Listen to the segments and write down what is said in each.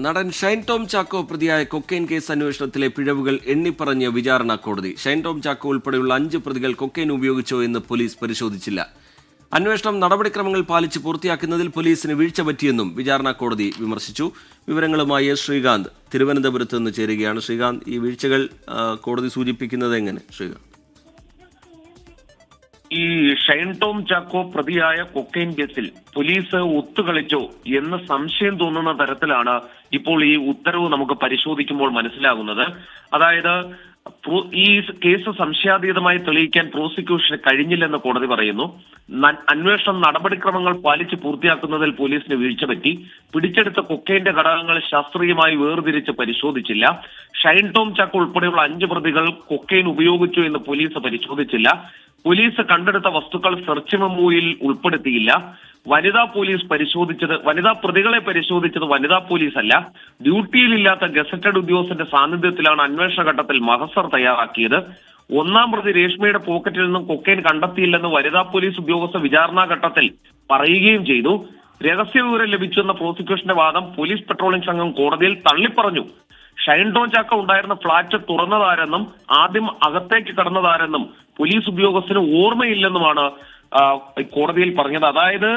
നടൻ ഷൈൻ ടോം ചാക്കോ പ്രതിയായ cocaine case അന്വേഷണത്തിലെ പിഴവുകൾ എണ്ണിപ്പറഞ്ഞ വിചാരണ കോടതി. ഷൈൻ ടോം ചാക്കോ ഉൾപ്പെടെയുള്ള അഞ്ച് പ്രതികൾ കൊക്കൈൻ ഉപയോഗിച്ചോ എന്ന് പോലീസ് പരിശോധിച്ചില്ല. അന്വേഷണം നടപടിക്രമങ്ങൾ പാലിച്ച് പൂർത്തിയാക്കുന്നതിൽ പോലീസിന് വീഴ്ച പറ്റിയെന്നും വിചാരണ കോടതി വിമർശിച്ചു. വിവരങ്ങളുമായി ശ്രീകാന്ത് തിരുവനന്തപുരത്ത് നിന്ന് ചേരുകയാണ്. ശ്രീകാന്ത് ഈ വീഴ്ചകൾ കോടതി സൂചിപ്പിക്കുന്നത് എങ്ങനെ? ശ്രീകാന്ത്. ഈ ഷൈൻ ടോം ചാക്കോ പ്രതിയായ കൊക്കൈൻ കേസിൽ പോലീസ് ഒത്തുകളിച്ചോ എന്ന് സംശയം തോന്നുന്ന തരത്തിലാണ് ഇപ്പോൾ ഈ ഉത്തരവ് നമുക്ക് പരിശോധിക്കുമ്പോൾ മനസ്സിലാകുന്നത്. അതായത് ഈ കേസ് സംശയാതീതമായി തെളിയിക്കാൻ പ്രോസിക്യൂഷന് കഴിഞ്ഞില്ലെന്ന് കോടതി പറയുന്നു. അന്വേഷണം നടപടിക്രമങ്ങൾ പാലിച്ച് പൂർത്തിയാക്കുന്നതിൽ പോലീസിന് വീഴ്ച പറ്റി. പിടിച്ചെടുത്ത കൊക്കൈന്റെ ഘടകങ്ങൾ ശാസ്ത്രീയമായി വേർതിരിച്ച് പരിശോധിച്ചില്ല. ഷൈൻ ടോം ചക്ക് ഉൾപ്പെടെയുള്ള അഞ്ച് പ്രതികൾ കൊക്കൈൻ ഉപയോഗിച്ചു എന്ന് പോലീസ് പരിശോധിച്ചില്ല. പോലീസ് കണ്ടെടുത്ത വസ്തുക്കൾ സെർച്ച് മെമ്മോയിൽ ഉൾപ്പെടുത്തിയില്ല. വനിതാ പോലീസ് പരിശോധിച്ചത് വനിതാ പ്രതികളെ പരിശോധിച്ചത് വനിതാ പോലീസ് അല്ല ഡ്യൂട്ടിയിലില്ലാത്ത ഗസറ്റഡ് ഉദ്യോഗസ്ഥന്റെ സാന്നിധ്യത്തിലാണ് അന്വേഷണ ഘട്ടത്തിൽ മഹസർ തയ്യാറാക്കിയത്. ഒന്നാം പ്രതി രേഷ്മയുടെ പോക്കറ്റിൽ നിന്നും കൊക്കൈൻ കണ്ടെത്തിയില്ലെന്ന് വനിതാ പോലീസ് ഉദ്യോഗസ്ഥ വിചാരണാ ഘട്ടത്തിൽ പറയുകയും ചെയ്തു. രഹസ്യ വിവരം ലഭിച്ചെന്ന പ്രോസിക്യൂഷന്റെ വാദം പോലീസ് പെട്രോളിംഗ് സംഘം കോടതിയിൽ തള്ളിപ്പറഞ്ഞു. ഷൈൻ ടോൺ ചാക്ക ഉണ്ടായിരുന്ന ഫ്ളാറ്റ് തുറന്നതാരെന്നും ആദ്യം അകത്തേക്ക് കടന്നതാരെന്നും പോലീസ് ഉദ്യോഗസ്ഥന് ഓർമ്മയില്ലെന്നുമാണ് കോടതിയിൽ പറഞ്ഞത്. അതായത്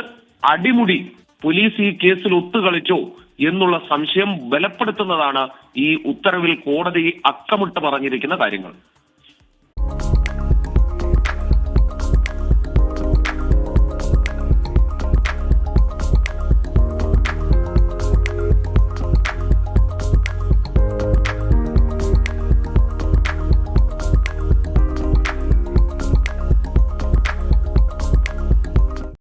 അടിമുടി പോലീസ് ഈ കേസിൽ ഒത്തുകളിച്ചോ എന്നുള്ള സംശയം ബലപ്പെടുത്തുന്നതാണ് ഈ ഉത്തരവിൽ കോടതി അക്കമിട്ട് പറഞ്ഞിരിക്കുന്ന കാര്യങ്ങൾ.